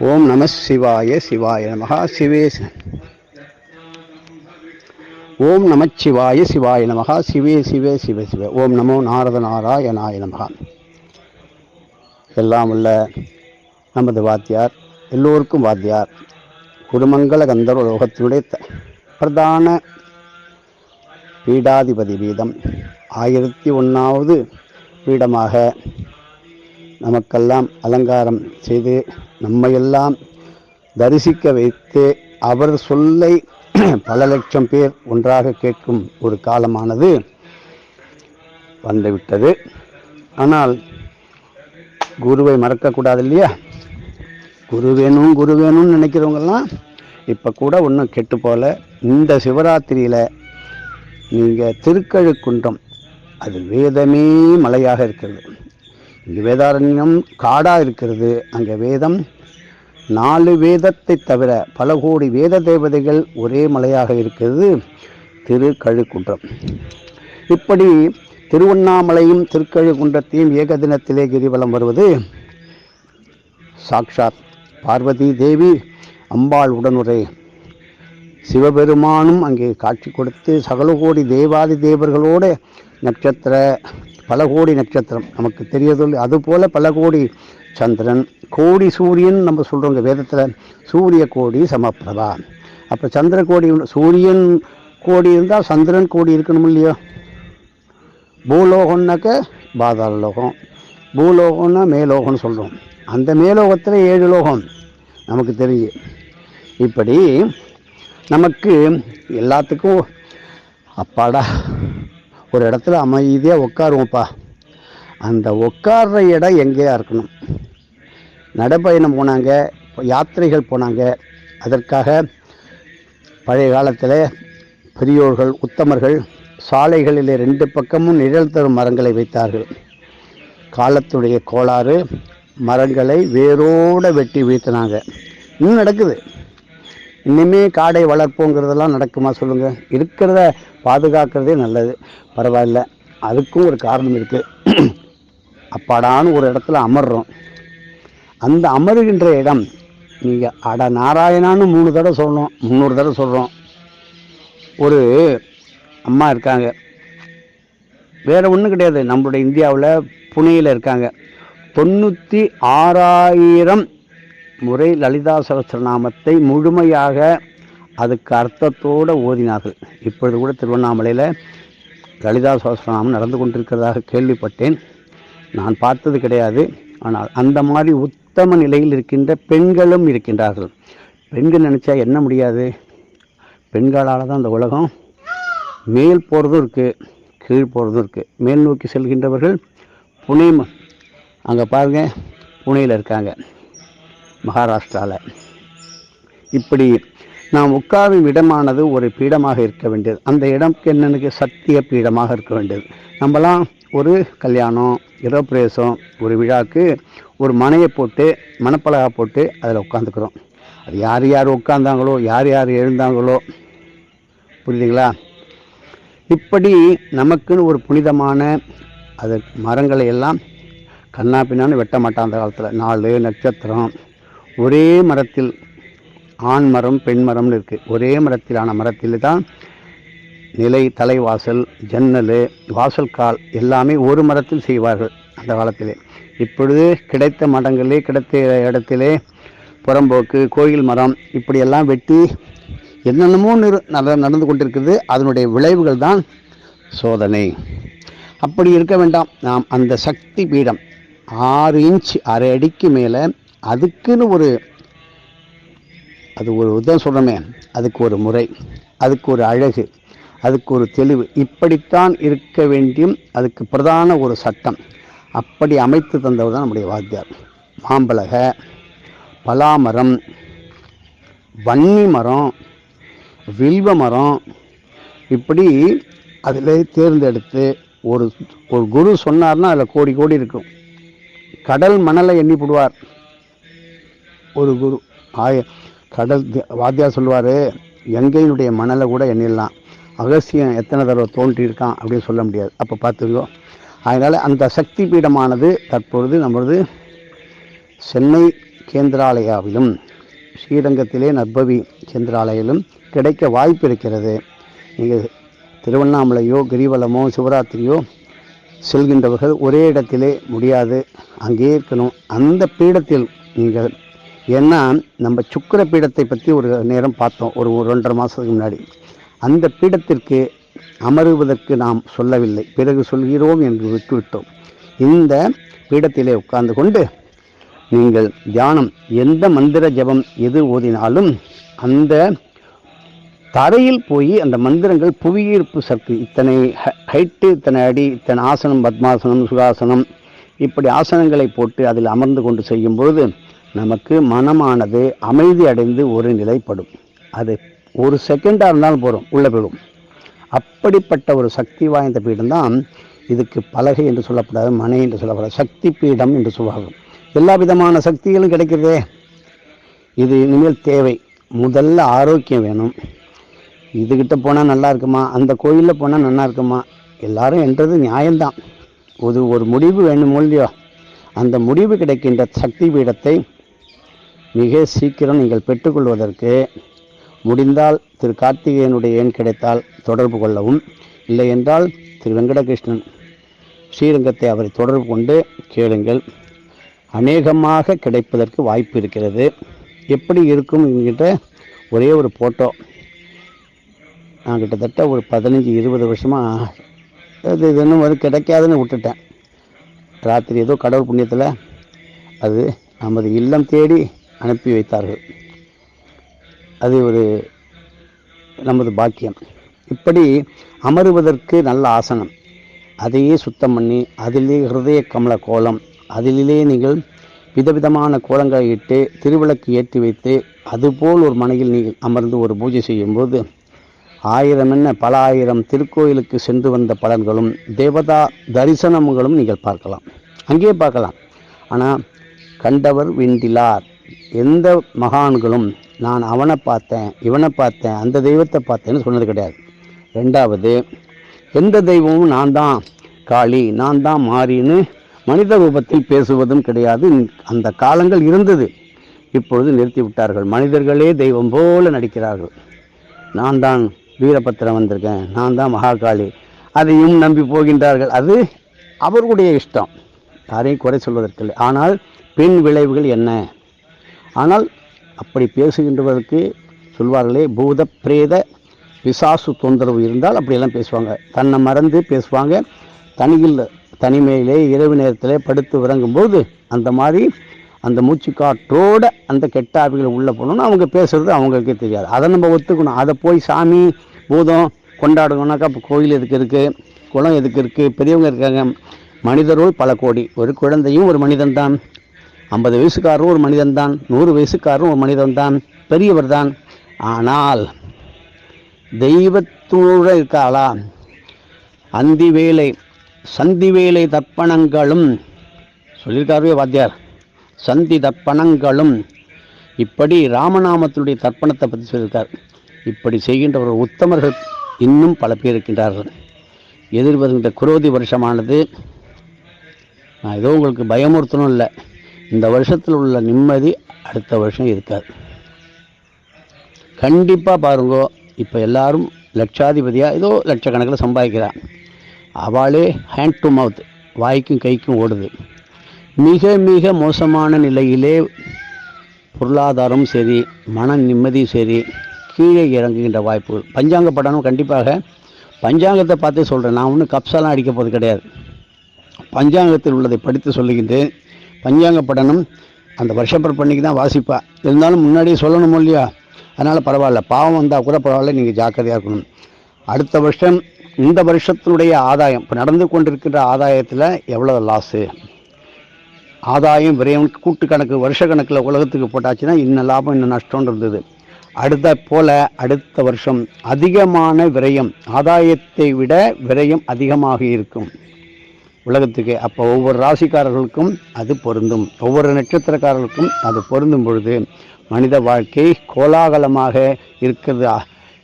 ஓம் நம சிவாய சிவாய நமகா சிவே ஓம் நமச்சிவாய சிவாய நமகா சிவே சிவே சிவ சிவ. ஓம் நமோ நாரத நாராயணாய நமகா எல்லாம் உள்ள நமது வாத்தியார் எல்லோருக்கும் வாத்தியார் குருமங்கல கந்தர்வ லோகத்தினுடைய பிரதான பீடாதிபதி பீடம் ஆயிரத்தி ஒன்றாவது பீடமாக நமக்கெல்லாம் அலங்காரம் செய்து நம்மையெல்லாம் தரிசிக்க வைத்து அவர் சொல்லை பல லட்சம் பேர் ஒன்றாக கேட்கும் ஒரு காலமானது வந்துவிட்டது. ஆனால் குருவை மறக்கக்கூடாது இல்லையா? குரு வேணும் குரு வேணும்னு நினைக்கிறவங்கெல்லாம் இப்போ கூட ஒன்றும் கெட்டு போல இந்த சிவராத்திரியில் நீங்கள் திருக்கழுக்குன்றம் அது வேதமே மலையாக இருக்கிறது. இங்கே வேதாரண்யம் காடாக இருக்கிறது. அங்கே வேதம் நாலு வேதத்தை தவிர பல கோடி வேத தேவதைகள் ஒரே மலையாக இருக்கிறது. திருக்கழுக்குன்றம். இப்படி திருவண்ணாமலையும் திருக்கழுக்குன்றத்தையும் ஏகதினத்திலே கிரிவலம் வருவது சாக்ஷாத் பார்வதி தேவி அம்பாள் உடனுரை. சிவபெருமானும் அங்கே காட்சி கொடுத்து சகல கோடி தேவாதி தேவர்களோடு நட்சத்திர பல கோடி நட்சத்திரம் நமக்கு தெரியதில்லை அதுபோல் பல கோடி சந்திரன் கோடி சூரியன் நம்ம சொல்கிறோங்க வேதத்தில். சூரிய கோடி சமப்பிரபா. அப்போ சந்திர கோடி சூரியன் கோடி இருந்தால் சந்திரன் கோடி இருக்கணும் இல்லையோ? பூலோகம்னாக்க பாதாள லோகம். பூலோகம்னா மேலோகம்னு சொல்கிறோம் அந்த மேலோகத்தில் ஏழு லோகம் நமக்கு தெரியும் இப்படி நமக்கு எல்லாத்துக்கும் அப்பாடா. ஒரு இடத்துல அமைதியாக உட்காருவோம்ப்பா. அந்த உட்கார்ற இடம் எங்கேயா இருக்கணும். நடைப்பயணம் போனாங்க யாத்திரைகள் போனாங்க. அதற்காக பழைய காலத்தில் பெரியோர்கள் உத்தமர்கள் சாலைகளில் ரெண்டு பக்கமும் நிழல் தரும் மரங்களை வைத்தார்கள். காலத்துடைய கோளாறு மரங்களை வேரோடு வெட்டி வீழ்த்தினாங்க இன்னும் நடக்குது. இன்னுமே காடை வளர்ப்போங்கிறதெல்லாம் நடக்குமா சொல்லுங்கள் இருக்கிறத பாதுகாக்கிறதே நல்லது. பரவாயில்ல. அதுக்கும் ஒரு காரணம் இருக்குது அப்பாடான்னு ஒரு இடத்துல அமர்றோம். அந்த அமருகின்ற இடம் நீங்கள் அட நாராயணான்னு மூணு தடவை சொல்லணும். முந்நூறு தடவை சொல்கிறோம் ஒரு அம்மா இருக்காங்க. வேறு ஒன்றும் கிடையாது. நம்மளுடைய இந்தியாவில் புனேயில் இருக்காங்க. தொண்ணூற்றி ஆறாயிரம் முறை லலிதா சகஸ்ரநாமத்தை முழுமையாக அதுக்கு அர்த்தத்தோடு ஓதினார்கள். இப்பொழுது கூட திருவண்ணாமலையில் லலிதா சோசனாமம் நடந்து கொண்டிருக்கிறதாக கேள்விப்பட்டேன். நான் பார்த்தது கிடையாது. ஆனால் அந்த மாதிரி உத்தம நிலையில் இருக்கின்ற பெண்களும் இருக்கின்றார்கள். பெண்கள் நினச்சா என்ன முடியாது? பெண்களால் தான் அந்த உலகம். மேல் போகிறதும் இருக்குது கீழ் போகிறதும் இருக்குது மேல் நோக்கி செல்கின்றவர்கள் புனே அங்கே பாருங்கள் புனேயில் இருக்காங்க மகாராஷ்டிராவில் இப்படி நாம் உட்காரும் இடமானது ஒரு பீடமாக இருக்க வேண்டியது. அந்த இடம் என்னென்னு சத்திய பீடமாக இருக்க வேண்டியது. நம்மலாம் ஒரு கல்யாணம் இரப்பிரவேசம் ஒரு விழாக்கு ஒரு மனையை போட்டு மணப்பலகா போட்டு அதில் உட்காந்துக்கிறோம். அது யார் யார் உட்காந்தாங்களோ யார் யார் எழுந்தாங்களோ புரியுதுங்களா? இப்படி நமக்குன்னு ஒரு புனிதமான அது மரங்களை எல்லாம் கண்ணா பின்னான்னு வெட்ட மாட்டான் அந்த காலத்தில். நாலு நட்சத்திரம் ஒரே மரத்தில் ஆண் மரம் பெண் மரம்னு இருக்குது ஒரே மரத்திலான மரத்தில் தான் நிலை தலைவாசல் ஜன்னல் வாசல் கால் எல்லாமே ஒரு மரத்தில் செய்வார்கள் அந்த காலத்திலே. இப்பொழுது கிடைத்த மடங்களே கிடைத்த இடத்திலே புறம்போக்கு கோயில் மரம் இப்படியெல்லாம் வெட்டி என்னென்னமோ நிறு நடந்து கொண்டிருக்குது அதனுடைய விளைவுகள் தான் சோதனை. அப்படி இருக்க வேண்டாம். நாம் அந்த சக்தி பீடம் ஆறு இன்ச் அரை அடிக்கு மேலே அதுக்குன்னு ஒரு அது ஒரு உதம் சொல்கிறோமே அதுக்கு ஒரு முறை அதுக்கு ஒரு அழகு அதுக்கு ஒரு தெளிவு. இப்படித்தான் இருக்க வேண்டியும் அதுக்கு பிரதான ஒரு சட்டம். அப்படி அமைத்து தந்தவர் தான் நம்முடைய வாத்தியார். மாம்பழக பலாமரம் வன்னி மரம் வில்வ மரம் இப்படி அதில் தேர்ந்தெடுத்து ஒரு ஒரு குரு சொன்னார்னா அதில் கோடி கோடி இருக்கும். கடல் மணலை எண்ணி போடுவார். ஒரு குரு ஆய கடல் வாத்தியார் சொல்லுவார் எங்கையினுடைய மணலை கூட எண்ணிடலாம். அகசியம் எத்தனை தடவை தோன்றியிருக்கான்? அப்படின்னு சொல்ல முடியாது. அப்போ பார்த்துக்கோ. அதனால் அந்த சக்தி பீடமானது தற்பொழுது நம்மளது சென்னை கேந்திராலயாவிலும் ஸ்ரீரங்கத்திலே நற்பவி கேந்திராலயிலும் கிடைக்க வாய்ப்பு இருக்கிறது. நீங்கள் திருவண்ணாமலையோ கிரிவலமோ சிவராத்திரியோ செல்கின்றவர்கள் ஒரே இடத்திலே முடியாது. அங்கே இருக்கணும். அந்த பீடத்தில் நீங்கள் ஏன்னா நம்ம சுக்கிர பீடத்தை பற்றி ஒரு நேரம் பார்த்தோம் ஒரு ஒரு ரெண்டரை மாதத்துக்கு முன்னாடி. அந்த பீடத்திற்கு அமருவதற்கு நாம் சொல்லவில்லை. பிறகு சொல்கிறோம் என்று விட்டுவிட்டோம். இந்த பீடத்திலே உட்கார்ந்து கொண்டு நீங்கள் தியானம் எந்த மந்திர ஜபம் எது ஓதினாலும் அந்த தரையில் போய் அந்த மந்திரங்கள் புவியீர்ப்பு சக்தி இத்தனை ஹைட்டு இத்தனை அடி இத்தனை ஆசனம் பத்மாசனம் சுகாசனம் இப்படி ஆசனங்களை போட்டு அதில் அமர்ந்து கொண்டு செய்யும்பொழுது நமக்கு மனமானது அமைதி அடைந்து ஒரு நிலைப்படும். அது ஒரு செகண்டாக இருந்தாலும் போகிறோம் உள்ளே போயிடும். அப்படிப்பட்ட ஒரு சக்தி வாய்ந்த பீடம் தான் இதுக்கு பலகை என்று சொல்லப்படாது மனை என்று சொல்லப்படாது சக்தி பீடம் என்று சொல்வாங்க எல்லா விதமான சக்திகளும் கிடைக்கிறதே. இது இனிமேல் தேவை. முதல்ல ஆரோக்கியம் வேணும். இதுகிட்ட போனால் நல்லா இருக்குமா? அந்த கோயிலில் போனால் நல்லா இருக்குமா? எல்லாரும் என்றது நியாயம்தான். ஒரு ஒரு முடிவு வேணுமோ இல்லையோ அந்த முடிவு கிடைக்கின்ற சக்தி பீடத்தை மிக சீக்கிரம் நீங்கள் பெற்றுக்கொள்வதற்கு முடிந்தால் திரு கார்த்திகேயனுடைய எண் கிடைத்தால் தொடர்பு கொள்ளவும். இல்லை என்றால் திரு வெங்கடகிருஷ்ணன் ஸ்ரீரங்கத்தை அவரை தொடர்பு கொண்டு கேளுங்கள். அநேகமாக கிடைப்பதற்கு வாய்ப்பு இருக்கிறது. எப்படி இருக்கும் என்கிட்ட ஒரே ஒரு ஃபோட்டோ நான் கிட்டத்தட்ட ஒரு பதினஞ்சு இருபது வருஷமாக அது இது இன்னும் வந்து கிடைக்காதுன்னு விட்டுட்டேன். ராத்திரி ஏதோ கடவுள் புண்ணியத்தில் அது நமது இல்லம் தேடி அனுப்பி வைத்தார்கள். அது ஒரு நமது பாக்கியம். இப்படி அமருவதற்கு நல்ல ஆசனம். அதையே சுத்தம் பண்ணி அதிலே ஹிருதய கமல கோலம் அதிலே நீங்கள் விதவிதமான கோலங்களை இட்டு திருவிளக்கு ஏற்றி வைத்து அதுபோல் ஒரு மனையில் நீங்கள் அமர்ந்து ஒரு பூஜை செய்யும்போது ஆயிரம் என்ன பல ஆயிரம் திருக்கோயிலுக்கு சென்று வந்த பலன்களும் தேவதா தரிசனங்களும் நீங்கள் பார்க்கலாம். அங்கேயே பார்க்கலாம். ஆனால் கண்டவர் விண்டிலார். எந்த மகான்களும் நான் அவனை பார்த்தேன் இவனை பார்த்தேன் அந்த தெய்வத்தை பார்த்தேன்னு சொன்னது கிடையாது. ரெண்டாவது எந்த தெய்வமும் நான் தான் காளி நான் தான் மாறின்னு மனித ரூபத்தில் பேசுவதும் கிடையாது. அந்த காலங்கள் இருந்தது. இப்பொழுது நிறுத்தி விட்டார்கள். மனிதர்களே தெய்வம் போல நடிக்கிறார்கள். நான் தான் வீரபத்திரம் வந்திருக்கேன். நான் தான் மகாகாளி. அதையும் நம்பி போகின்றார்கள். அது அவர்களுடைய இஷ்டம். யாரையும் குறை சொல்வதற்கில்லை. ஆனால் பின் விளைவுகள் என்ன? ஆனால் அப்படி பேசுகின்றவருக்கு சொல்வார்களே பூத பிரேத பிசாசு தொந்தரவு இருந்தால் அப்படியெல்லாம் பேசுவாங்க. தன்னை மறந்து பேசுவாங்க. தனியில் தனிமையிலே இரவு நேரத்திலே படுத்து உறங்கும்போது அந்த மாதிரி அந்த மூச்சுக்காற்றோடு அந்த கெட்ட ஆவிகள் உள்ளே போகணும்னு அவங்க பேசுறது அவங்களுக்கே தெரியாது. அதை நம்ம ஒத்துக்கணும். அதை போய் சாமி பூதம் கொண்டாடணும்னாக்கா இப்போ கோயில் எதுக்கு இருக்குது குளம் எதுக்கு இருக்குது பெரியவங்க இருக்காங்க. மனிதரோடு பல கோடி. ஒரு குழந்தையும் ஒரு மனிதன் தான் ஐம்பது வயசுக்காரரும் ஒரு மனிதன் தான் நூறு வயசுக்காரரும் ஒரு மனிதன் தான் பெரியவர் தான் ஆனால் தெய்வத்தோட இருக்காளா? அந்தி வேலை சந்தி வேலை தர்ப்பணங்களும் சொல்லியிருக்காருவே வாத்தியார் சந்தி தர்ப்பணங்களும். இப்படி ராமநாமத்தினுடைய தர்ப்பணத்தை பற்றி சொல்லியிருக்கார். இப்படி செய்கின்றவர் உத்தமர்கள் இன்னும் பல பேர் இருக்கின்றார்கள். எதிர்வருகின்ற குரோதி வருஷமானது நான் ஏதோ உங்களுக்கு பயமுறுத்தணும் இல்லை. இந்த வருஷத்தில் உள்ள நிம்மதி அடுத்த வருஷம் இருக்காது. கண்டிப்பாக பாருங்க இப்போ எல்லாரும் லட்சாதிபதியாக ஏதோ லட்சக்கணக்கில் சம்பாதிக்கிறான். அவளே ஹேண்ட் டு மவுத் வாய்க்கும் கைக்கும் ஓடுது. மிக மிக மோசமான நிலையிலே பொருளாதாரம் சரி மன நிம்மதி சரி கீழே இறங்குகின்ற வாய்ப்புகள் பஞ்சாங்க படனும் கண்டிப்பாக பஞ்சாங்கத்தை பார்த்து சொல்கிறேன் நான் ஒன்றும் கப்ஸெல்லாம் அடிக்க போகிறது கிடையாது. பஞ்சாங்கத்தில் உள்ளதை படித்து சொல்லுகின்றேன். பஞ்சாங்க படனம் அந்த வருஷப்பர் பண்ணிக்கு தான் வாசிப்பா. இருந்தாலும் முன்னாடியே சொல்லணும் இல்லையா? அதனால் பரவாயில்ல. பாவம் வந்தால் கூட பரவாயில்ல நீங்கள் ஜாக்கிரதையாக இருக்கணும். அடுத்த வருஷம் இந்த வருஷத்தினுடைய ஆதாயம் இப்போ நடந்து கொண்டிருக்கின்ற ஆதாயத்தில் எவ்வளோ லாஸு ஆதாயம் விரயம் கூட்டு கணக்கு வருஷ கணக்கில் உலகத்துக்கு போட்டாச்சுன்னா இன்னும் லாபம் இன்னும் நஷ்டம்னு இருந்தது. அடுத்த போல அடுத்த வருஷம் அதிகமான விரயம் ஆதாயத்தை விட விரயம் அதிகமாக இருக்கும். உலகத்துக்கு. அப்போ ஒவ்வொரு ராசிக்காரர்களுக்கும் அது பொருந்தும். ஒவ்வொரு நட்சத்திரக்காரர்களுக்கும் அது பொருந்தும் பொழுது மனித வாழ்க்கை கோலாகலமாக இருக்கிறது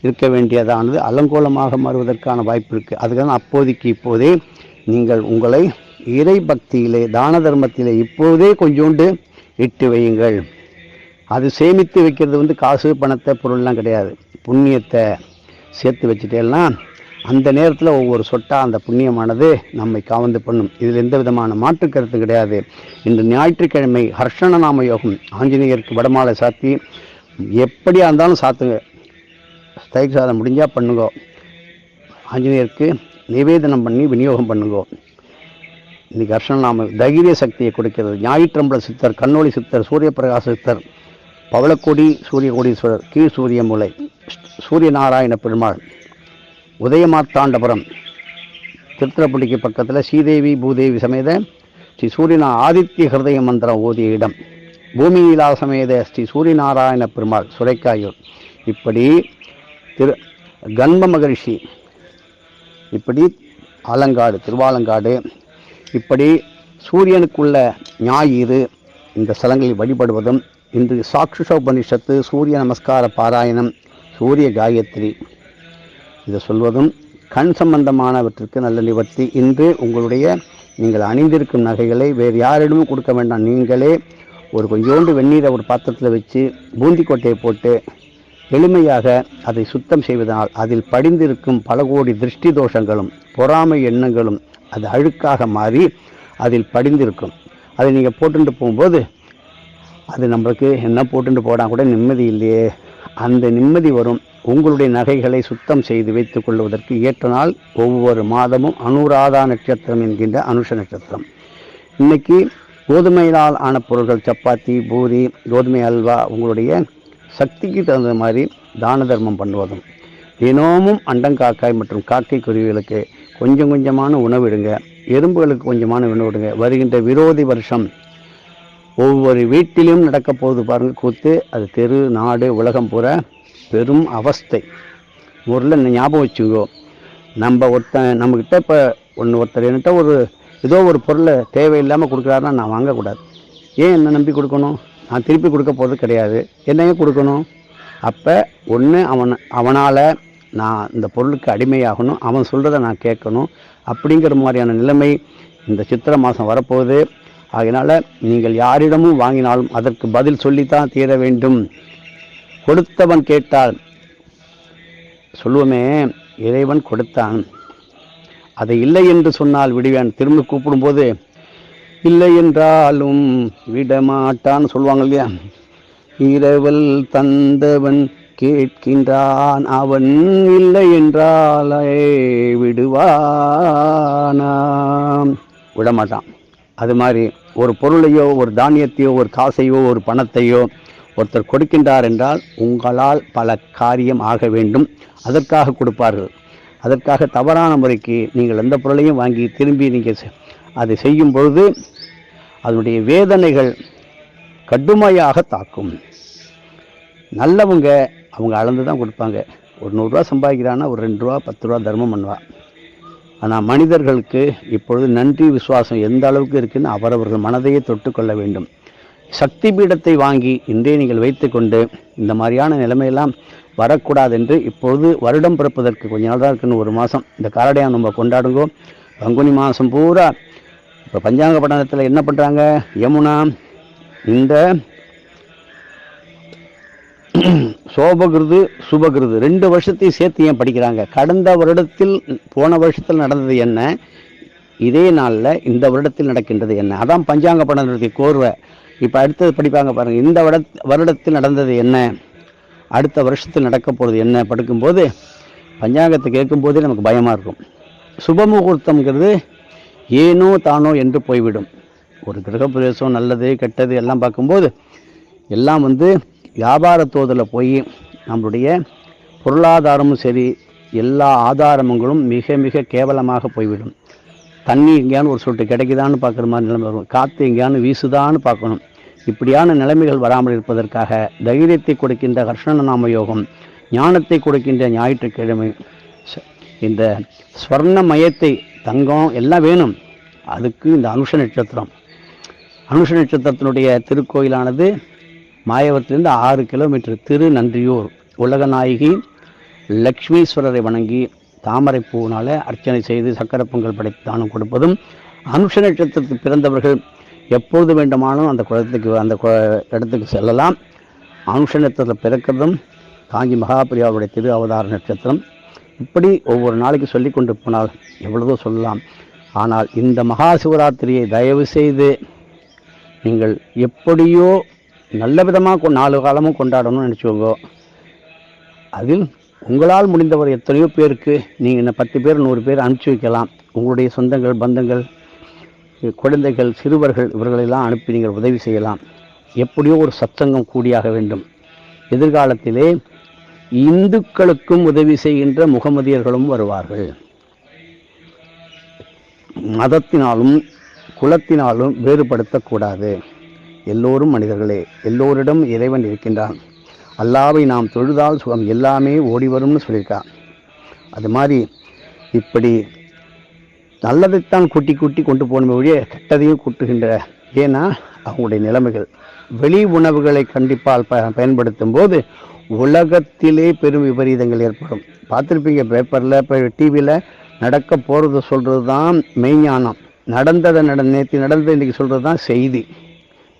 இருக்க வேண்டியதானது அலங்கோலமாக மாறுவதற்கான வாய்ப்பு இருக்குது அதுக்காக அப்போதைக்கு இப்போதே நீங்கள் உங்களை இறை பக்தியிலே தான தர்மத்திலே இப்போதே கொஞ்சோண்டு இட்டு வையுங்கள். அது சேமித்து வைக்கிறது வந்து காசு பணத்தை பொருள்லாம் கிடையாது. புண்ணியத்தை சேர்த்து வச்சுட்டேன்னா அந்த நேரத்தில் ஒவ்வொரு சொட்டாக அந்த புண்ணியமானது நம்மை காவந்து பண்ணும். இதில் எந்த விதமான மாற்று கருத்து கிடையாது. இன்று ஞாயிற்றுக்கிழமை ஹர்ஷண நாம யோகம். ஆஞ்சநேயருக்கு வடமாலை சாத்தி எப்படியா இருந்தாலும் சாத்துங்க. தயிர் சாதம் முடிஞ்சால் பண்ணுங்க. ஆஞ்சநேயருக்கு நிவேதனம் பண்ணி விநியோகம் பண்ணுங்க. இன்றைக்கி ஹர்ஷண நாம தைரிய சக்தியை கொடுக்கிறது. ஞாயிற்றம்பல சித்தர் கண்ணொளி சித்தர் சூரிய பிரகாச சித்தர் பவளக்கொடி சூரிய கோடீஸ்வரர் கீழ் சூரிய முலை சூரிய நாராயண பெருமாள். உதயமாத்தாண்டபுரம் திருத்திரப்பள்ளிக்கு பக்கத்தில் ஸ்ரீதேவி பூதேவி சமேத ஸ்ரீ சூரியனா ஆதித்ய ஹிருதய மந்திரம் ஓதிய இடம். பூமியிலா சமேத ஸ்ரீ சூரியநாராயண பெருமாள் சுரைக்காயூர். இப்படி திரு கன்ம மகரிஷி இப்படி ஆலங்காடு திருவாலங்காடு இப்படி சூரியனுக்குள்ள ஞாயிறு இந்த ஸ்தலங்களில் வழிபடுவதும் இன்று சாக்ஷுஷ உபனிஷத்து சூரிய நமஸ்கார பாராயணம் சூரிய காயத்ரி இதை சொல்வதும் கண் சம்பந்தமானவற்றிற்கு நல்ல நிவர்த்தி. இன்று உங்களுடைய நீங்கள் அணிந்திருக்கும் நகைகளை வேறு யாரிடமும் கொடுக்க வேண்டாம். நீங்களே ஒரு கொஞ்சோண்டு வெந்நீரை ஒரு பாத்திரத்தில் வச்சு பூந்தி கொட்டையை போட்டு எளிமையாக அதை சுத்தம் செய்வதனால் அதில் படிந்திருக்கும் பல கோடி திருஷ்டி தோஷங்களும் பொறாமை எண்ணங்களும் அது அழுக்காக மாறி அதில் படிந்திருக்கும். அதை நீங்கள் போட்டுட்டு போகும்போது அது நம்மளுக்கு என்ன போட்டுட்டு போனால் கூட நிம்மதி இல்லையே. அந்த நிம்மதி வரும். உங்களுடைய நகைகளை சுத்தம் செய்து வைத்துக் கொள்வதற்கு ஏற்ற நாள் ஒவ்வொரு மாதமும் அனுராதா நட்சத்திரம் என்கின்ற அனுஷ நட்சத்திரம். இன்னைக்கு கோதுமையினால் ஆன பொருட்கள் சப்பாத்தி பூரி கோதுமை அல்வா உங்களுடைய சக்திக்கு தகுந்த மாதிரி தான தர்மம் பண்ணுவதும். தினமும் அண்டங்காக்காய் மற்றும் காக்கை குருவிகளுக்கு கொஞ்சம் கொஞ்சமான உணவிடுங்க எறும்புகளுக்கு கொஞ்சமான உணவு விடுங்க. வருகின்ற விரோதி வருஷம் ஒவ்வொரு வீட்டிலும் நடக்க போகுது பாருங்கள் கூத்து அது தெரு நாடு உலகம் பூரா பெரும் அவஸ்தை. ஊரில் ஞாபகம் வச்சுக்கோ. நம்ம ஒருத்தன் நம்மக்கிட்ட இப்போ ஒன்று ஒருத்தர் என்கிட்ட ஒரு ஏதோ ஒரு பொருளை தேவையில்லாமல் கொடுக்குறாருன்னா நான் வாங்கக்கூடாது. ஏன் என்ன நம்பி கொடுக்கணும்? நான் திருப்பி கொடுக்க போகிறது கிடையாது. என்னையே கொடுக்கணும்? அப்போ ஒன்று அவன் அவனால் நான் இந்த பொருளுக்கு அடிமையாகணும். அவன் சொல்கிறத நான் கேட்கணும். அப்படிங்கிற மாதிரியான நிலைமை இந்த சித்திரை மாதம் வரப்போகுது. அதனால் நீங்கள் யாரிடமும் வாங்கினாலும் அதற்கு பதில் சொல்லித்தான் தீர வேண்டும். கொடுத்தவன் கேட்டால் சொல்லுவோமே இறைவன் கொடுத்தான். அதை இல்லை என்று சொன்னால் விடுவேன். திரும்ப கூப்பிடும்போது இல்லை என்றாலும் விடமாட்டான்னு சொல்லுவாங்க இல்லையா? இரவல் தந்தவன் கேட்கின்றான். அவன் இல்லை என்றாலே விடுவானாம். விடமாட்டான். அது மாதிரி ஒரு பொருளையோ ஒரு தானியத்தையோ ஒரு காசையோ ஒரு பணத்தையோ ஒருத்தர் கொடுக்கின்றார் என்றால் உங்களால் பல காரியம் ஆக வேண்டும். அதற்காக கொடுப்பார்கள். அதற்காக தவறான முறைக்கு நீங்கள் எந்த பொருளையும் வாங்கி திரும்பி நீங்கள் செ- அதை செய்யும் பொழுது அதனுடைய வேதனைகள் கடுமையாக தாக்கும். நல்லவங்க அவங்க அளந்து தான் கொடுப்பாங்க. ஒரு நூறுரூவா சம்பாதிக்கிறான்னா ஒரு ரெண்டு ரூபா பத்து ரூபா தர்மம் பண்ணுவா. ஆனால் மனிதர்களுக்கு இப்பொழுது நன்றி விசுவாசம் எந்த அளவுக்கு இருக்குன்னு அவரவர்கள் மனதையே தொட்டுக்கொள்ள வேண்டும். சக்தி பீடத்தை வாங்கி இன்றே நீங்கள் வைத்துக்கொண்டு இந்த மாதிரியான நிலைமையெல்லாம் வரக்கூடாது என்று இப்பொழுது வருடம் பிறப்பதற்கு கொஞ்ச நாள் தான் இருக்குன்னு ஒரு மாதம் இந்த காரடையான் நம்ம கொண்டாடுங்கோ. பங்குனி மாதம் பூரா இப்போ பஞ்சாங்க பட்டணத்தில் என்ன பண்ணுறாங்க யமுனா இந்த சோபகிருது சுபகிருது ரெண்டு வருஷத்தையும் சேர்த்து ஏன் படிக்கிறாங்க? கடந்த வருடத்தில் போன வருஷத்தில் நடந்தது என்ன? இதே நாளில் இந்த வருடத்தில் நடக்கின்றது என்ன? அதான் பஞ்சாங்க படத்தினுடைய கோர்வை. இப்போ அடுத்தது படிப்பாங்க பாருங்கள் இந்த வருட வருடத்தில் நடந்தது என்ன? அடுத்த வருஷத்தில் நடக்க போகிறது என்ன? படுக்கும்போது பஞ்சாங்கத்தை கேட்கும்போதே நமக்கு பயமாக இருக்கும். சுபமுகூர்த்தம்ங்கிறது ஏனோ தானோ என்று போய்விடும். ஒரு கிரகப்பிரவேசம் நல்லது கெட்டது எல்லாம் பார்க்கும்போது எல்லாம் வந்து வியாபார தோதில் போய் நம்மளுடைய பொருளாதாரமும் சரி எல்லா ஆதாரங்களும் மிக மிக கேவலமாக போய்விடும். தண்ணி எங்கேயானு ஒரு சொட்டு கிடைக்குதான்னு பார்க்குற மாதிரி நிலைமை வரும். காற்று எங்கேயானு வீசுதான்னு பார்க்கணும். இப்படியான நிலைமைகள் வராமல் இருப்பதற்காக தைரியத்தை கொடுக்கின்ற கர்ஷண நாம யோகம் ஞானத்தை கொடுக்கின்ற ஞாயிற்றுக்கிழமை இந்த ஸ்வர்ண மயத்தை தங்கம் எல்லாம் வேணும். அதுக்கு இந்த அனுஷ நட்சத்திரம். அனுஷ நட்சத்திரத்தினுடைய திருக்கோயிலானது மாயவரத்திலிருந்து ஆறு கிலோமீட்டர். திரு நன்றியூர் உலகநாயகி லக்ஷ்மீஸ்வரரை வணங்கி தாமரை பூவினால் அர்ச்சனை செய்து சக்கர பொங்கல் படைத்து தானம் கொடுப்பதும் அனுஷ நட்சத்திரத்தில் பிறந்தவர்கள் எப்பொழுது வேண்டுமானாலும் அந்த குளத்துக்கு அந்த கு- இடத்துக்கு செல்லலாம். அனுஷ நட்சத்திரத்தில் பிறக்கிறதும் காஞ்சி மகாபிரியாவுடைய திரு அவதார நட்சத்திரம். இப்படி ஒவ்வொரு நாளைக்கு சொல்லி கொண்டு போனால் எவ்வளவோ சொல்லலாம். ஆனால் இந்த மகா சிவராத்திரியை தயவு செய்து நீங்கள் எப்படியோ நல்ல விதமாக நாலு காலமும் கொண்டாடணும்னு நினச்சிக்கோங்க. அதில் உங்களால் முடிந்தவர் எத்தனையோ பேருக்கு நீங்கள் என்ன பத்து பேர் நூறு பேர் அனுப்பிச்சி வைக்கலாம். உங்களுடைய சொந்தங்கள் பந்தங்கள் குழந்தைகள் சிறுவர்கள் இவர்களெல்லாம் அனுப்பி நீங்கள் உதவி செய்யலாம். எப்படியோ ஒரு சத்தங்கம் கூடியாக வேண்டும். எதிர்காலத்திலே இந்துக்களுக்கும் உதவி செய்கின்ற முகமதியர்களும் வருவார்கள். மதத்தினாலும் குலத்தினாலும் வேறுபடுத்தக்கூடாது. எல்லோரும் மனிதர்களே எல்லோரிடம் இறைவன் இருக்கின்றான். அல்லாவை நாம் தொழுதால் சுகம் எல்லாமே ஓடி வரும்னு சொல்லியிருக்கான் அது மாதிரி இப்படி நல்லதைத்தான் கூட்டி கூட்டி கொண்டு போன வழியே கெட்டதையும் கூட்டுகின்ற ஏன்னா அவங்களுடைய நிலைமைகள். வெளி உணவுகளை கண்டிப்பால் ப பயன்படுத்தும் போது உலகத்திலே பெரும் விபரீதங்கள் ஏற்படும். பார்த்துருப்பீங்க பேப்பரில் இப்போ டிவியில் நடக்க போகிறது சொல்கிறது தான் மெய்ஞானம் நடந்ததை நட நேற்று நடந்தது இன்றைக்கி சொல்கிறது தான் செய்தி.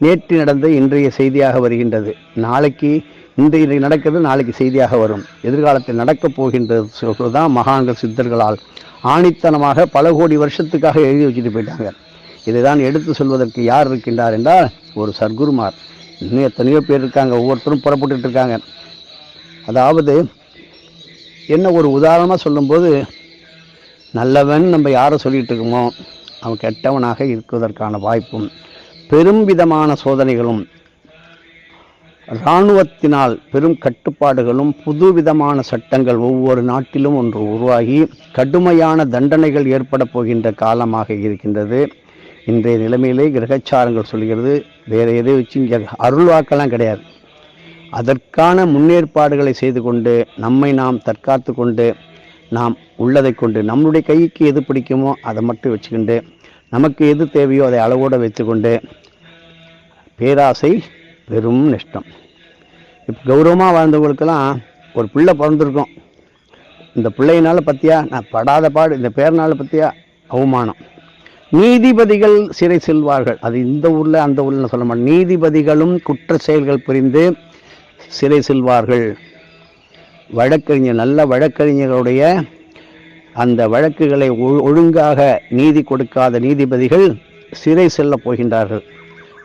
நேற்று நடந்த இன்றைய செய்தியாக வருகின்றது. நாளைக்கு இன்றைய இன்றைக்கு நடக்கிறது நாளைக்கு செய்தியாக வரும். எதிர்காலத்தில் நடக்கப் போகின்றது சொல்கிறது தான் மகான்கள் சித்தர்களால் ஆணித்தனமாக பல கோடி வருஷத்துக்காக எழுதி வச்சுட்டு போயிட்டாங்க. இதை தான் எடுத்து சொல்வதற்கு யார் இருக்கின்றார் என்றால் ஒரு சர்க்குருமார். இன்னும் எத்தனையோ பேர் இருக்காங்க ஒவ்வொருத்தரும் புறப்பட்டுட்டு இருக்காங்க. அதாவது என்ன ஒரு உதாரணமாக சொல்லும்போது நல்லவன் நம்ம யாரை சொல்லிகிட்டு இருக்கோமோ அவன் கெட்டவனாக இருக்குவதற்கான வாய்ப்பும் பெரும் விதமான சோதனைகளும் இராணுவத்தினால் பெரும் கட்டுப்பாடுகளும் புதுவிதமான சட்டங்கள் ஒவ்வொரு நாட்டிலும் ஒன்று உருவாகி கடுமையான தண்டனைகள் ஏற்பட போகின்ற காலமாக இருக்கின்றது. இன்றைய நிலைமையிலே கிரகச்சாரங்கள் சொல்கிறது வேறு எதை வச்சு இங்கே அருள்வாக்கெல்லாம் கிடையாது. அதற்கான முன்னேற்பாடுகளை செய்து கொண்டு நம்மை நாம் தற்காத்து கொண்டு நாம் உள்ளதை கொண்டு நம்முடைய கைக்கு எது பிடிக்குமோ அதை மட்டும் வச்சுக்கிண்டு நமக்கு எது தேவையோ அதை அளவோடு வைத்துக்கொண்டு பேராசை பெரும் நஷ்டம். இப்போ கௌரவமாக வாழ்ந்தவங்களுக்கெல்லாம் ஒரு பிள்ளை பிறந்திருக்கும். இந்த பிள்ளையினால் பற்றியா நான் படாத பாடு இந்த பேரனால் பற்றியா அவமானம். நீதிபதிகள் சிறை செல்வார்கள். அது இந்த ஊரில் அந்த ஊரில் சொல்ல மாட்டேன். நீதிபதிகளும் குற்ற செயல்கள் புரிந்து சிறை செல்வார்கள். வழக்கறிஞர் நல்ல வழக்கறிஞர்களுடைய அந்த வழக்குகளை ஒழுங்காக நீதி கொடுக்காத நீதிபதிகள் சிறை செல்லப் போகின்றார்கள்.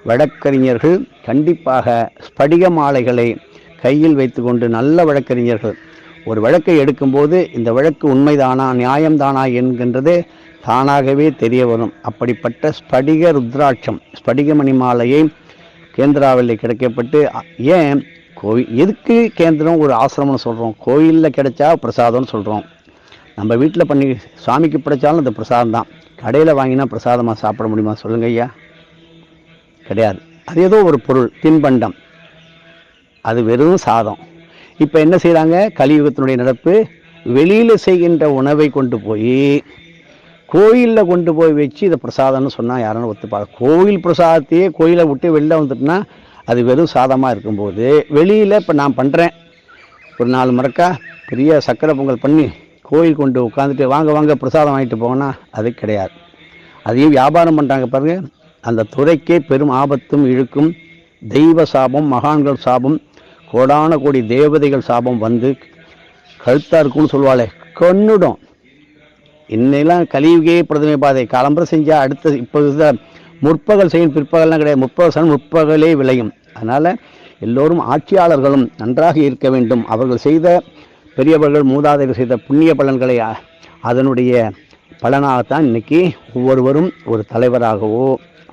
வழக்கறிஞர்கள் கண்டிப்பாக ஸ்படிக மாலைகளை கையில் வைத்துக்கொண்டு நல்ல வழக்கறிஞர்கள். ஒரு வழக்கை எடுக்கும்போது இந்த வழக்கு உண்மைதானா நியாயம்தானா என்கின்றது தானாகவே தெரிய வரும். அப்படிப்பட்ட ஸ்படிக ருத்ராட்சம் ஸ்படிகமணி மாலையை கேந்திராவில் கிடைக்கப்பட்டு ஏன் கோயில் எதுக்கு கேந்திரம் ஒரு ஆசிரமம்னு சொல்கிறோம் கோயிலில் கிடைச்சா பிரசாதம்னு சொல்கிறோம் நம்ம வீட்டில் பண்ணி சாமிக்கு படைச்சாலும் அது பிரசாதம் தான் கடையில் வாங்கினா பிரசாதமாக சாப்பிட முடியுமா? சொல்லுங்க ஐயா. கிடையாது. அது ஏதோ ஒரு பொருள் தின்பண்டம். அது வெறும் சாதம். இப்போ என்ன செய்கிறாங்க கலியுகத்தினுடைய நடப்பு வெளியில் செய்கின்ற உணவை கொண்டு போய் கோயிலில் கொண்டு போய் வச்சு இதை பிரசாதம்னு சொன்னால் யாரும் ஒத்துப்பாங்க. கோவில் பிரசாதத்தையே கோயிலை விட்டு வெளில வந்துட்டுனா அது வெறும் சாதமாக இருக்கும்போது வெளியில் இப்போ நான் பண்ணுறேன் ஒரு நாலு மரக்கா பெரிய சக்கரை பொங்கல் பண்ணி கோயில் கொண்டு உட்காந்துட்டு வாங்க வாங்க பிரசாதம் வாங்கிட்டு போங்கன்னா அது கிடையாது. அதையும் வியாபாரம் பண்ணுறாங்க பாருங்கள் அந்த துறைக்கே பெரும் ஆபத்தும் இழுக்கும் தெய்வ சாபம் மகான்கள் சாபம் கோடான கோடி தேவதைகள் சாபம் வந்து கழுத்தா இருக்கும்னு சொல்லுவாளே கொன்னுடும் இன்னெல்லாம் கலியுகே பிரதமை பாதை காலம்பரம் செஞ்சால் அடுத்த இப்போ இருந்த முற்பகல் செய்யும் பிற்பகல்லாம் கிடையாது. முற்பகல் செய்யும் முற்பகலே விளையும். அதனால் எல்லோரும் ஆட்சியாளர்களும் நன்றாக இருக்க வேண்டும். அவர்கள் செய்த பெரியவர்கள் மூதாதையர்கள் செய்த புண்ணிய பலன்களை அதனுடைய பலனாகத்தான் இன்னைக்கு ஒவ்வொருவரும் ஒரு தலைவராகவோ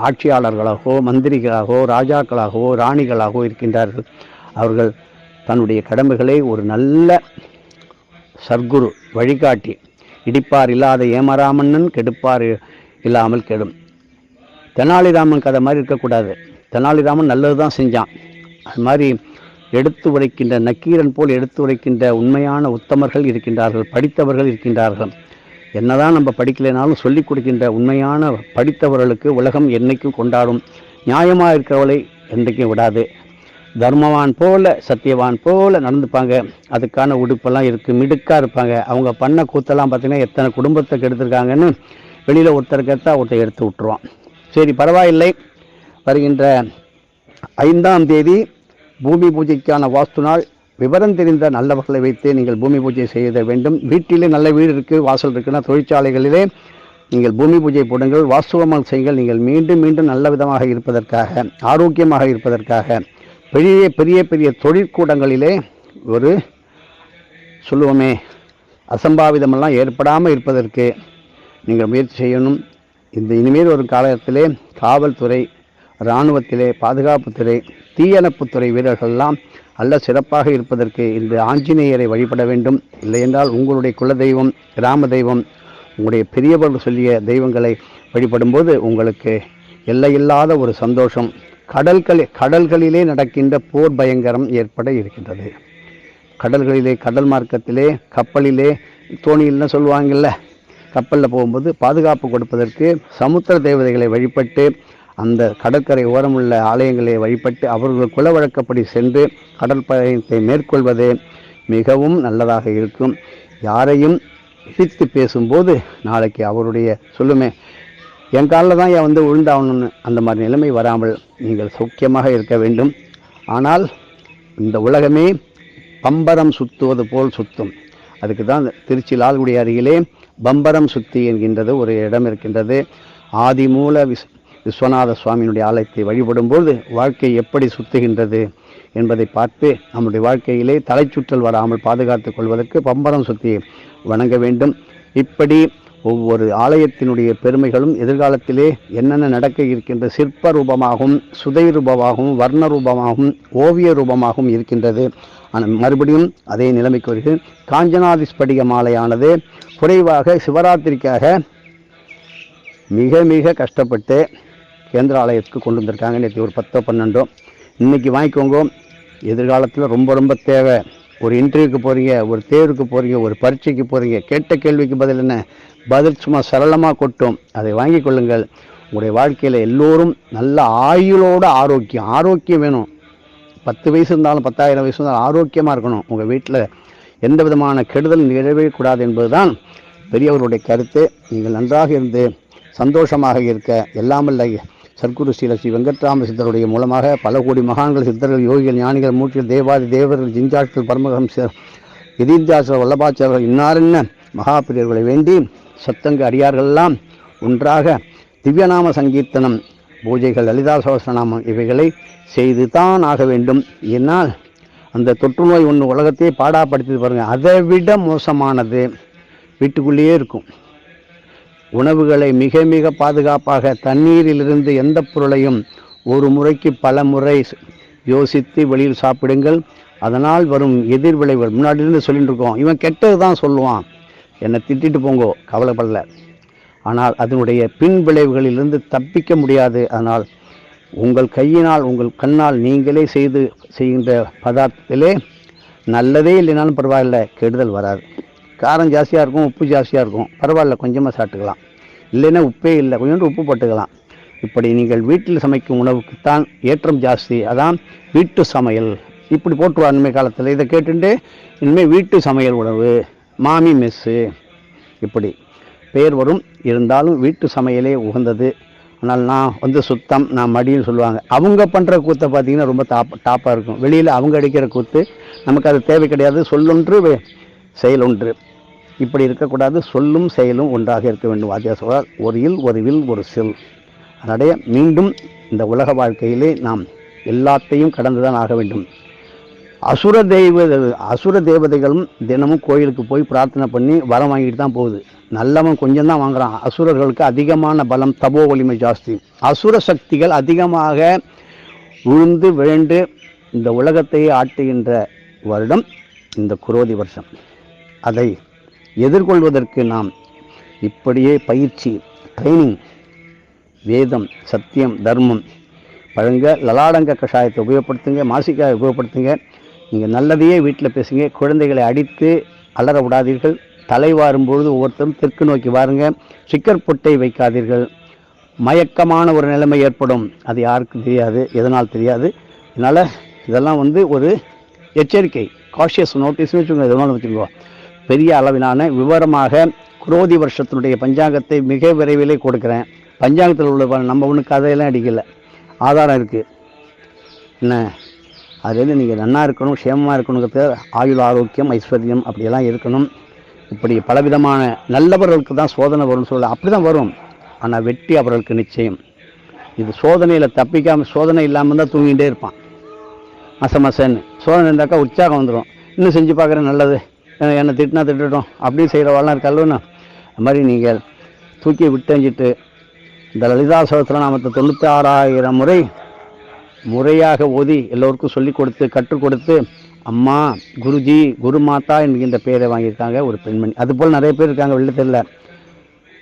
ஆட்சியாளர்களாகவோ மந்திரிகளாகவோ ராஜாக்களாகவோ ராணிகளாகவோ இருக்கின்றார்கள். அவர்கள் தன்னுடைய கடமைகளை ஒரு நல்ல சர்க்குரு வழிகாட்டி இடிப்பார் இல்லாத ஏமராமன்னன் கெடுப்பார் இல்லாமல் கெடும். தெனாலிராமன் கதை மாதிரி இருக்கக்கூடாது. தெனாலிராமன் நல்லது தான் செஞ்சான். அது மாதிரி எடுத்து உரைக்கின்ற நக்கீரன் போல் எடுத்து உரைக்கின்ற உண்மையான உத்தமர்கள் இருக்கின்றார்கள் படித்தவர்கள் இருக்கின்றார்கள். என்னதான் நம்ம படிக்கலைனாலும் சொல்லிக் கொடுக்கின்ற உண்மையான படித்தவர்களுக்கு உலகம் என்னைக்கும் கொண்டாடும். நியாயமாக இருக்கிறவளை என்றைக்கும் விடாது. தர்மவான் போல சத்தியவான் போல நடந்துப்பாங்க. அதுக்கான உடுப்பெல்லாம் இருக்குது மிடுக்காக இருப்பாங்க. அவங்க பண்ண கூத்தெல்லாம் பார்த்திங்கன்னா எத்தனை குடும்பத்தை கெடுத்துருக்காங்கன்னு வெளியில் ஒருத்தர் கேட்டால் ஒருத்தர் எடுத்து விட்டுருவான். சரி பரவாயில்லை. வருகின்ற ஐந்தாம் தேதி பூமி பூஜைக்கான வாஸ்து நாள். விவரம் தெரிந்த நல்லவர்களை வைத்து நீங்கள் பூமி பூஜை செய்ய வேண்டும். வீட்டிலே நல்ல வீடு இருக்குது வாசல் இருக்குன்னா தொழிற்சாலைகளிலே நீங்கள் பூமி பூஜை போடுங்கள். வாஸ்துவமாக செய்யுங்கள். நீங்கள் மீண்டும் மீண்டும் நல்ல விதமாக இருப்பதற்காக ஆரோக்கியமாக இருப்பதற்காக. பெரிய பெரிய பெரிய தொழிற்கூடங்களிலே ஒரு சொல்லுவோமே அசம்பாவிதமெல்லாம் ஏற்படாமல் இருப்பதற்கு நீங்கள் முயற்சி செய்யணும். இந்த இனிமேல் ஒரு காலத்திலே காவல்துறை இராணுவத்திலே பாதுகாப்புத்துறை தீயணைப்புத்துறை வீரர்கள்லாம் நல்ல சிறப்பாக இருப்பதற்கு இந்த ஆஞ்சநேயரை வழிபட வேண்டும். இல்லையென்றால் உங்களுடைய குலதெய்வம் கிராம தெய்வம் உங்களுடைய பெரியவர்கள் சொல்லிய தெய்வங்களை வழிபடும்போது உங்களுக்கு எல்லையில்லாத ஒரு சந்தோஷம். கடல்களில் கடல்களிலே நடக்கின்ற போர் பயங்கரம் ஏற்பட இருக்கின்றது. கடல்களிலே கடல் மார்க்கத்திலே கப்பலிலே தோணியில்னு சொல்லுவாங்கல்ல கப்பலில் போகும்போது பாதுகாப்பு கொடுப்பதற்கு சமுத்திர தேவதைகளை வழிபட்டு அந்த கடற்கரை ஓரமுள்ள ஆலயங்களை வழிபட்டு அவர்கள் குல வழக்கப்படி சென்று கடற்பயணத்தை மேற்கொள்வது மிகவும் நல்லதாக இருக்கும். யாரையும் இடித்து பேசும்போது நாளைக்கு அவருடைய சொல்லுமே என் காலில் தான் என் வந்து விழுந்தாகணும்னு அந்த மாதிரி நிலைமை வராமல் நீங்கள் சௌக்கியமாக இருக்க வேண்டும். ஆனால் இந்த உலகமே பம்பரம் சுத்துவது போல் சுத்தும். அதுக்கு தான் திருச்சி லால்குடி அருகிலே பம்பரம் சுத்தி என்கின்றது ஒரு இடம் இருக்கின்றது. ஆதிமூல விஸ் விஸ்வநாத சுவாமியினுடைய ஆலயத்தை வழிபடும்போது வாழ்க்கை எப்படி சுத்துகின்றது என்பதை பார்த்து நம்முடைய வாழ்க்கையிலே தலைச்சுற்றல் வராமல் பாதுகாத்துக் கொள்வதற்கு பம்பரம் சுத்தி வணங்க வேண்டும். இப்படி ஒவ்வொரு ஆலயத்தினுடைய பெருமைகளும் எதிர்காலத்திலே என்னென்ன நடக்க இருக்கின்ற சிற்ப ரூபமாகவும் சுதை ரூபமாகவும் வர்ண ரூபமாகவும் ஓவிய ரூபமாகவும் இருக்கின்றது. ஆனால் மறுபடியும் அதே நிலைமைக்கு வருகிறது. காஞ்சனாதி ஸ்படிக மாலையானது குறைவாக சிவராத்திரிக்காக மிக மிக கஷ்டப்பட்டு கேந்திர ஆலயத்துக்கு கொண்டு வந்திருக்காங்க. நேற்று ஒரு பத்தோ பன்னெண்டோ. இன்னைக்கு வாங்கிக்கோங்க. எதிர்காலத்தில் ரொம்ப ரொம்ப தேவை. ஒரு இன்டர்வியூக்கு போகிறீங்க ஒரு தேர்வுக்கு போகிறீங்க ஒரு பரீட்சைக்கு போகிறீங்க கேட்ட கேள்விக்கு பதில் என்ன? பதில் சும்மா சரளமாக கொட்டும். அதை வாங்கிக் கொள்ளுங்கள். உங்களுடைய வாழ்க்கையில் எல்லோரும் நல்ல ஆயுளோட ஆரோக்கியம் ஆரோக்கியம் வேணும். பத்து வயசு இருந்தாலும் பத்தாயிரம் வயசு இருந்தாலும் ஆரோக்கியமாக இருக்கணும். உங்கள் வீட்டில் எந்த விதமான கெடுதல் நிகழவே என்பதுதான் பெரியவருடைய கருத்து. நீங்கள் நன்றாக இருந்து சந்தோஷமாக இருக்க எல்லாமல்ல சர்க்குரு ஸ்ரீல ஸ்ரீ வெங்கட்ராம சித்தருடைய மூலமாக பல கோடி மகான்கள் சித்தர்கள் யோகிகள் ஞானிகள் மூர்த்திகள் தேவாதி தேவர்கள் ஜிஞ்சாட்கள் பரமகம் எதிர்தாசர் வல்லபாச்சாரர்கள் இன்னாரென்ன மகாபிரியர்களை வேண்டி சத்தங்க அடியார்களெல்லாம் ஒன்றாக திவ்யநாம சங்கீர்த்தனம் பூஜைகள் லலிதா சகசநாமம் இவைகளை செய்து தான் ஆக வேண்டும். என்னால் அந்த தொற்று நோய் ஒன்று உலகத்தையே பாடாப்படுத்தி பாருங்கள் அதை விட மோசமானது. வீட்டுக்குள்ளேயே இருக்கும். உணவுகளை மிக மிக பாதுகாப்பாக தண்ணீரிலிருந்து எந்த பொருளையும் ஒரு முறைக்கு பல முறை யோசித்து வெளியில் சாப்பிடுங்கள். அதனால் வரும் எதிர்விளைவுகள் முன்னாடியிருந்து சொல்லிட்டு இருக்கோம். இவன் கெட்டது தான் சொல்லுவான். என்னை திட்டிட்டு போங்கோ. கவலைப்படல. ஆனால் அதனுடைய பின் விளைவுகளிலிருந்து தப்பிக்க முடியாது. அதனால் உங்கள் கையினால் உங்கள் கண்ணால் நீங்களே செய்து செய்கின்ற பதார்த்தத்திலே நல்லதே இல்லைனாலும் பரவாயில்ல. கெடுதல் வராது. காரம் ஜாஸ்தியாக இருக்கும் உப்பு ஜாஸ்தியாக இருக்கும். பரவாயில்ல கொஞ்சமாக சாப்பிட்டுக்கலாம். இல்லைன்னா உப்பே இல்லை கொஞ்சோண்டு உப்பு போட்டுக்கலாம். இப்படி நீங்கள் வீட்டில் சமைக்கும் உணவுக்குத்தான் ஏற்றம் ஜாஸ்தி. அதான் வீட்டு சமையல். இப்படி போட்டுருவா இனிமேல் காலத்தில். இதை கேட்டுட்டு இனிமேல் வீட்டு சமையல் உணவு. மாமி மெஸ்ஸு. இப்படி பேர் வரும். இருந்தாலும் வீட்டு சமையலே உகந்தது. ஆனால் நான் வந்து சுத்தம் நான் மடின்னு சொல்லுவாங்க. அவங்க பண்ணுற கூத்தை பார்த்திங்கன்னா ரொம்ப டாப் டாப்பாக இருக்கும். வெளியில் அவங்க அடிக்கிற கூத்து நமக்கு அது தேவை கிடையாது. சொல்லொன்று செயல் ஒன்று. இப்படி இருக்கக்கூடாது சொல்லும் செயலும் ஒன்றாக இருக்க வேண்டும். வாத்தியார் சொல்வார் ஒரு இல் ஒரு வில் ஒரு செல். அதனுடைய மீண்டும் இந்த உலக வாழ்க்கையிலே நாம் எல்லாத்தையும் கடந்துதான் ஆக வேண்டும். அசுர தெய்வ அசுர தேவதைகளும் தினமும் கோயிலுக்கு போய் பிரார்த்தனை பண்ணி வரம் வாங்கிட்டு தான் போகுது. நல்லவன் கொஞ்சம் தான் வாங்குறான். அசுரர்களுக்கு அதிகமான பலம் தபோ வலிமை ஜாஸ்தி. அசுர சக்திகள் அதிகமாக உழுந்து விழுந்து இந்த உலகத்தையே ஆட்டுகின்ற வருடம் இந்த குரோதி வருஷம். அதை எதிர்கொள்வதற்கு நாம் இப்படியே பயிற்சி ட்ரைனிங் வேதம் சத்தியம் தர்மம் பழங்க லலாடங்க கஷாயத்தை உபயோகப்படுத்துங்க மாசிக்காயை உபயோகப்படுத்துங்க. நீங்கள் நல்லதையே வீட்டில் பேசுங்க குழந்தைகளை அடித்து அலற விடாதீர்கள். தலை வாரும்பொழுது ஒவ்வொருத்தரும் தெற்கு நோக்கி வாருங்க. சிக்கர் பொட்டை வைக்காதீர்கள். மயக்கமான ஒரு நிலைமை ஏற்படும். அது யாருக்கும் தெரியாது எதனால் தெரியாது. அதனால் இதெல்லாம் வந்து ஒரு எச்சரிக்கை காஷியஸ் நோட்டீஸ்னு வச்சுக்கோங்க எதனாலும் வச்சுக்கோங்க. பெரிய அளவிலான விவரமாக குரோதி வருஷத்தினுடைய பஞ்சாங்கத்தை மிக விரைவிலே கொடுக்குறேன். பஞ்சாங்கத்தில் உள்ள நம்ம ஒன்று கதையெல்லாம் அடிக்கலை. ஆதாரம் இருக்குது என்ன? அதுலேருந்து நீங்கள் நன்னா இருக்கணும் க்ஷேமமாக இருக்கணுங்கிறது ஆயுள் ஆரோக்கியம் ஐஸ்வர்யம் அப்படியெல்லாம் இருக்கணும். இப்படி பலவிதமான நல்லவர்களுக்கு தான் சோதனை வரும்னு சொல்ல அப்படி தான் வரும். ஆனால் வெற்றி அவர்களுக்கு நிச்சயம். இது சோதனையில் தப்பிக்காமல் சோதனை இல்லாமல் தான் தூங்கிகிட்டே இருப்பான். மச மசன்னு. சோதனை இருந்தாக்கா உற்சாகம் வந்துடும் இன்னும் செஞ்சு பார்க்குறேன் நல்லது. என்னை திட்டினா திட்டட்டும். அப்படின்னு செய்கிறவாள்லாம் இருக்கல்லன்னு அது மாதிரி நீங்கள் தூக்கி விட்டெஞ்சிட்டு இந்த லலிதா சகஸ்ரநாமத்தை தொண்ணூற்றி ஆறாயிரம் முறை முறையாக ஓதி எல்லோருக்கும் சொல்லிக் கொடுத்து கற்றுக் கொடுத்து அம்மா குருஜி குருமாதா என்கின்ற பெயரை வாங்கியிருக்காங்க ஒரு பெண்மணி. அதுபோல் நிறைய பேர் இருக்காங்க வெள்ளத்தில்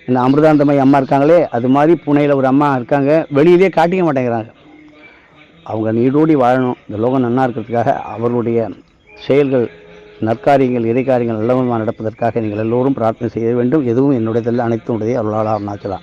இந்த அமிர்தாந்தமய் அம்மா இருக்காங்களே அது மாதிரி புனையில் ஒரு அம்மா இருக்காங்க வெளியிலே காட்டிக்க மாட்டேங்கிறாங்க. அவங்க நீடோடி வாழணும். இந்த லோகம் நல்லா இருக்கிறதுக்காக அவர்களுடைய செயல்கள் நற்காரியங்கள் இறைக்காரியங்கள் நல்லவமாக நடப்பதற்காக நீங்கள் எல்லோரும் பிரார்த்தனை செய்ய வேண்டும். எதுவும் என்னுடையதல்ல அனைத்தும் உடைய அருளாளா அருணாச்சலா.